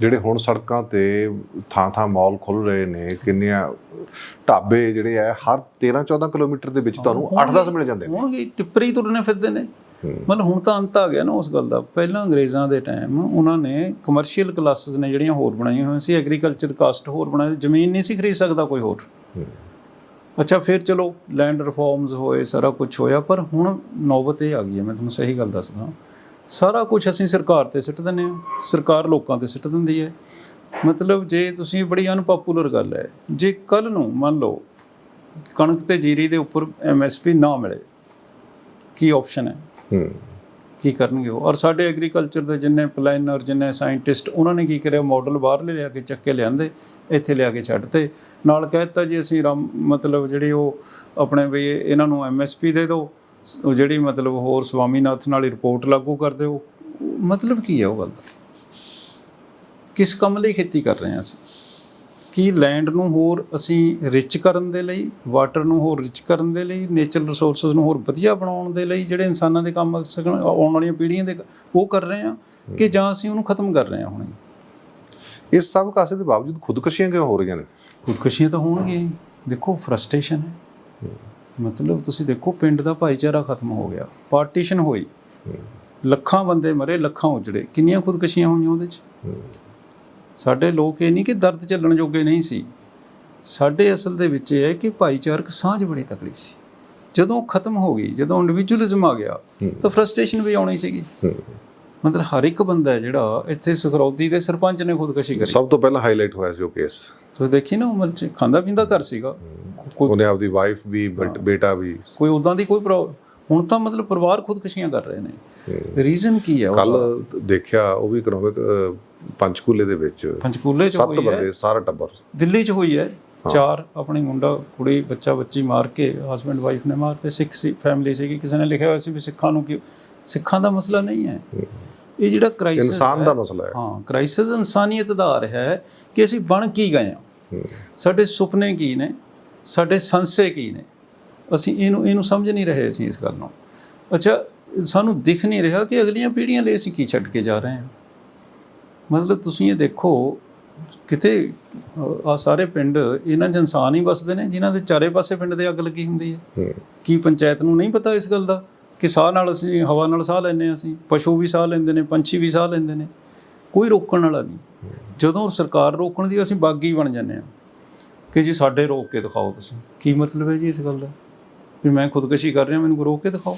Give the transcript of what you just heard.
ਜਿਹੜੇ ਹੁਣ ਸੜਕਾਂ ਤੇ ਥਾਂ ਥਾਂ ਮਾਲ ਖੁੱਲ ਰਹੇ ਨੇ ਕਿੰਨੀਆਂ ਢਾਬੇ ਜਿਹੜੇ ਆ ਹਰ 13 14 ਕਿਲੋਮੀਟਰ ਦੇ ਵਿੱਚ ਤੁਹਾਨੂੰ 8-10 ਮਿਲ ਜਾਂਦੇ ਨੇ। ਹੋਣਗੇ ਟਿੱਪਰੀ ਤੁਰਨੇ ਫਿਰਦੇ ਨੇ। ਮਤਲਬ ਹੁਣ ਤਾਂ ਅੰਤ ਆ ਗਿਆ ਨਾ ਉਸ ਗੱਲ ਦਾ। ਪਹਿਲਾਂ ਅੰਗਰੇਜ਼ਾਂ ਦੇ ਟਾਈਮ ਉਹਨਾਂ ਨੇ ਕਮਰਸ਼ੀਅਲ ਕਲਾਸਿਸ ਨੇ ਜਿਹੜੀਆਂ ਹੋਰ ਬਣਾਈਆਂ ਹੋਈਆਂ ਸੀ ਐਗਰੀਕਲਚਰ ਕਾਸਟ ਹੋਰ ਬਣਾਈ ਜ਼ਮੀਨ ਨਹੀਂ ਸੀ ਖਰੀਦ ਸਕਦਾ ਕੋਈ ਹੋਰ। ਅੱਛਾ ਫਿਰ ਚਲੋ ਲੈਂਡ ਰਿਫਾਰਮਸ ਹੋਏ ਸਾਰਾ ਕੁਝ ਹੋਇਆ ਪਰ ਹੁਣ ਨੌਬਤ ਇਹ ਆ ਗਈ ਹੈ ਮੈਂ ਤੁਹਾਨੂੰ ਸਹੀ ਗੱਲ ਦੱਸਦਾ। ਸਾਰਾ ਕੁਝ ਅਸੀਂ ਸਰਕਾਰ ਤੇ ਸਿੱਟ ਦਿੰਦੇ ਹਾਂ। ਸਰਕਾਰ ਲੋਕਾਂ ਤੇ ਸਿੱਟ ਦਿੰਦੀ ਹੈ। ਮਤਲਬ ਜੇ ਤੁਸੀਂ ਬੜੀ ਅਨਪਪੂਲਰ ਗੱਲ ਹੈ ਜੇ ਕੱਲ ਨੂੰ ਮੰਨ ਲਓ ਕਣਕ ਤੇ ਜੀਰੀ ਦੇ ਉੱਪਰ ਐਮਐਸਪੀ ਨਾ ਮਿਲੇ ਕੀ ਆਪਸ਼ਨ ਹੈ? ਹੂੰ। ਕੀ ਕਰਨਗੇ ਉਹ? ਔਰ ਸਾਡੇ ਐਗਰੀਕਲਚਰ ਦੇ ਜਿੰਨੇ ਪਲਾਨਰ ਜਿੰਨੇ ਸਾਇੰਟਿਸਟ ਉਹਨਾਂ ਨੇ ਕੀ ਕਰਿਆ? ਮਾਡਲ ਬਾਹਰ ਲਿਆ ਕੇ ਚੱਕ ਕੇ ਲਿਆਂਦੇ ਇੱਥੇ ਲਿਆ ਕੇ ਛੱਡਤੇ ਨਾਲ ਕਹਿਤਾ ਜੀ ਅਸੀਂ ਮਤਲਬ ਜਿਹੜੀ ਉਹ ਆਪਣੇ ਵੀ ਇਹਨਾਂ ਨੂੰ ਐਮਐਸਪੀ ਦੇ ਦਿਓ। ਉਹ ਜਿਹੜੀ ਮਤਲਬ ਹੋਰ ਸਵਾਮੀਨਾਥਨ ਵਾਲੀ ਰਿਪੋਰਟ ਲਾਗੂ ਕਰ ਦਿਓ ਮਤਲਬ ਕੀ ਹੈ ਉਹ ਗੱਲ? ਦਾ ਕਿਸ ਕੰਮ ਲਈ ਖੇਤੀ ਕਰ ਰਹੇ ਹਾਂ ਅਸੀਂ? ਕੀ ਲੈਂਡ ਨੂੰ ਹੋਰ ਅਸੀਂ ਰਿਚ ਕਰਨ ਦੇ ਲਈ ਵਾਟਰ ਨੂੰ ਹੋਰ ਰਿਚ ਕਰਨ ਦੇ ਲਈ ਨੇਚਰਲ ਰਿਸੋਰਸਸ ਨੂੰ ਹੋਰ ਵਧੀਆ ਬਣਾਉਣ ਦੇ ਲਈ ਜਿਹੜੇ ਇਨਸਾਨਾਂ ਦੇ ਕੰਮ ਆ ਸਕਣ ਆਉਣ ਵਾਲੀਆਂ ਪੀੜ੍ਹੀਆਂ ਦੇ ਉਹ ਕਰ ਰਹੇ ਹਾਂ ਕਿ ਜਾਂ ਅਸੀਂ ਉਹਨੂੰ ਖਤਮ ਕਰ ਰਹੇ ਹਾਂ ਹੁਣ? ਇਸ ਸਭ ਕਾਸੇ ਦੇ ਬਾਵਜੂਦ ਖੁਦਕੁਸ਼ੀਆਂ ਕਿਉਂ ਹੋ ਰਹੀਆਂ ਨੇ? ਖੁਦਕੁਸ਼ੀਆਂ ਤਾਂ ਹੋਣਗੀਆਂ ਹੀ। ਦੇਖੋ ਫਰਸਟ੍ਰੇਸ਼ਨ ਹੈ। ਮਤਲਬ ਤੁਸੀਂ ਦੇਖੋ ਪਿੰਡ ਦਾ ਭਾਈਚਾਰਾ ਖਤਮ ਹੋ ਗਿਆ। ਪਾਰਟੀਸ਼ਨ ਹੋਈ। ਲੱਖਾਂ ਬੰਦੇ ਮਰੇ ਲੱਖਾਂ ਉਜੜੇ। ਕਿੰਨੀਆਂ ਖੁਦਕੁਸ਼ੀਆਂ ਹੋਈਆਂ ਉਹਦੇ 'ਚ? ਸਾਡੇ ਲੋਕ ਇਹ ਨਹੀਂ ਕਿ ਦਰਦ ਝੱਲਣ ਜੋਗੇ ਨਹੀਂ ਸੀ। ਸਾਡੇ ਅਸਲ ਦੇ ਵਿੱਚ ਇਹ ਹੈ ਕਿ ਭਾਈਚਾਰਕ ਸਾਂਝ ਬੜੀ ਤਕੜੀ ਸੀ। ਜਦੋਂ ਖਤਮ ਹੋ ਗਈ ਜਦੋਂ ਇੰਡੀਵਿਜੂਅਲਿਜ਼ਮ ਆ ਗਿਆ ਤਾਂ ਫਰਸਟ੍ਰੇਸ਼ਨ ਵੀ ਆਉਣੀ ਸੀਗੀ। ਮਤਲਬ ਹਰ ਇੱਕ ਬੰਦਾ ਹੈ ਜਿਹੜਾ ਇੱਥੇ ਸੁਖਰੌਦੀ ਦੇ ਸਰਪੰਚ ਨੇ ਖੁਦਕੁਸ਼ੀ ਕਰੀ। ਸਭ ਤੋਂ ਪਹਿਲਾਂ ਹਾਈਲਾਈਟ ਹੋਇਆ ਸੀ ਉਹ ਕੇਸ ਤੁਸੀਂ ਦੇਖੀ ਨਾ ਉਮਰ ਚ ਖਾਂਦਾ ਪੀਂਦਾ ਘਰ ਸੀਗਾ। ਉਹਨੇ ਆਪਦੀ ਵਾਈਫ ਵੀ ਬਟ- ਵੀ। ਕੋਈ ਉਦਾਂ ਦੀ ਕੋਈ ਹੁਣ ਤਾਂ ਮਤਲਬ ਪਰਿਵਾਰ ਖੁਦਕੁਸ਼ੀਆਂ ਕਰ ਰਹੇ ਨੇ। ਰੀਜ਼ਨ ਕੀ ਹੈ ਕੱਲ? ਦੇਖਿਆ ਉਹ ਵੀ ਇਕਨੋਮਿਕ ਪੰਚਕੂਲੇ ਦੇ ਵਿੱਚ। ਪੰਚਕੂਲੇ ਚ ਸੱਤ ਹੋਈ ਹੈ। ਬੰਦੇ ਸਾਰਾ ਟੱਬਰ। ਦਿੱਲੀ ਚ ਹੋਈ ਹੈ। ਚਾਰ ਆਪਣੀ ਮੁੰਡਾ ਕੁੜੀ ਬੱਚਾ ਬੱਚੀ ਮਾਰ ਕੇ ਹਸਬੰਡ ਵਾਈਫ ਨੇ ਮਾਰਤੇ। ਸਿੱਖ ਸੀ ਫੈਮਿਲੀ ਸੀਗੀ। ਕਿਸੇ ਨੇ ਲਿਖਿਆ ਹੋਇਆ ਸੀ ਵੀ ਸਿੱਖਾਂ ਨੂੰ ਕੀ ਸਿੱਖਾਂ ਦਾ ਮਸਲਾ ਨਹੀਂ ਹੈ। ਇਹ ਜਿਹੜਾ ਕ੍ਰਾਈਸਿਸ ਇਨਸਾਨ ਦਾ ਮਸਲਾ ਹੈ। ਹਾਂ ਕ੍ਰਾਈਸਿਸ ਇਨਸਾਨੀਅਤ ਦਾ ਆ ਰਿਹਾ ਹੈ ਕਿ ਅਸੀਂ ਬਣ ਕੀ ਗਏ ਹੂੰ। ਸਾਡੇ ਸੁਪਨੇ ਕੀ ਨੇ? ਸਾਡੇ ਸੰਸੇ ਕੀ ਨੇ? ਅਸੀਂ ਇਹਨੂੰ ਇਹਨੂੰ ਸਮਝ ਨਹੀਂ ਰਹੇ ਅਸੀਂ ਇਸ ਗੱਲ ਨੂੰ। ਅੱਛਾ ਸਾਨੂੰ ਦਿਖ ਨਹੀਂ ਰਿਹਾ ਕਿ ਅਗਲੀਆਂ ਪੀੜ੍ਹੀਆਂ ਲਈ ਅਸੀਂ ਕੀ ਛੱਡ ਕੇ ਜਾ ਰਹੇ ਹਾਂ। ਮਤਲਬ ਤੁਸੀਂ ਇਹ ਦੇਖੋ ਕਿਤੇ ਆ ਸਾਰੇ ਪਿੰਡ ਇਹਨਾਂ 'ਚ ਇਨਸਾਨ ਹੀ ਵਸਦੇ ਨੇ ਜਿਨ੍ਹਾਂ ਦੇ ਚਾਰੇ ਪਾਸੇ ਪਿੰਡ ਦੇ ਅੱਗ ਲੱਗੀ ਹੁੰਦੀ ਹੈ। ਕੀ ਪੰਚਾਇਤ ਨੂੰ ਨਹੀਂ ਪਤਾ ਇਸ ਗੱਲ ਦਾ ਕਿ ਸਾਹ ਨਾਲ ਅਸੀਂ ਹਵਾ ਨਾਲ ਸਾਹ ਲੈਂਦੇ ਅਸੀਂ ਪਸ਼ੂ ਵੀ ਸਾਹ ਲੈਂਦੇ ਨੇ ਪੰਛੀ ਵੀ ਸਾਹ ਲੈਂਦੇ ਨੇ। ਕੋਈ ਰੋਕਣ ਵਾਲਾ ਨਹੀਂ। ਜਦੋਂ ਸਰਕਾਰ ਰੋਕਣ ਦੀ ਅਸੀਂ ਬਾਗੀ ਬਣ ਜਾਂਦੇ ਹਾਂ। ਕਿ ਜੀ ਸਾਡੇ ਰੋਕ ਕੇ ਦਿਖਾਓ ਤੁਸੀਂ। ਕੀ ਮਤਲਬ ਹੈ ਜੀ ਇਸ ਗੱਲ ਦਾ? ਵੀ ਮੈਂ ਖੁਦਕੁਸ਼ੀ ਕਰ ਰਿਹਾ, ਮੈਨੂੰ ਰੋਕ ਕੇ ਦਿਖਾਓ।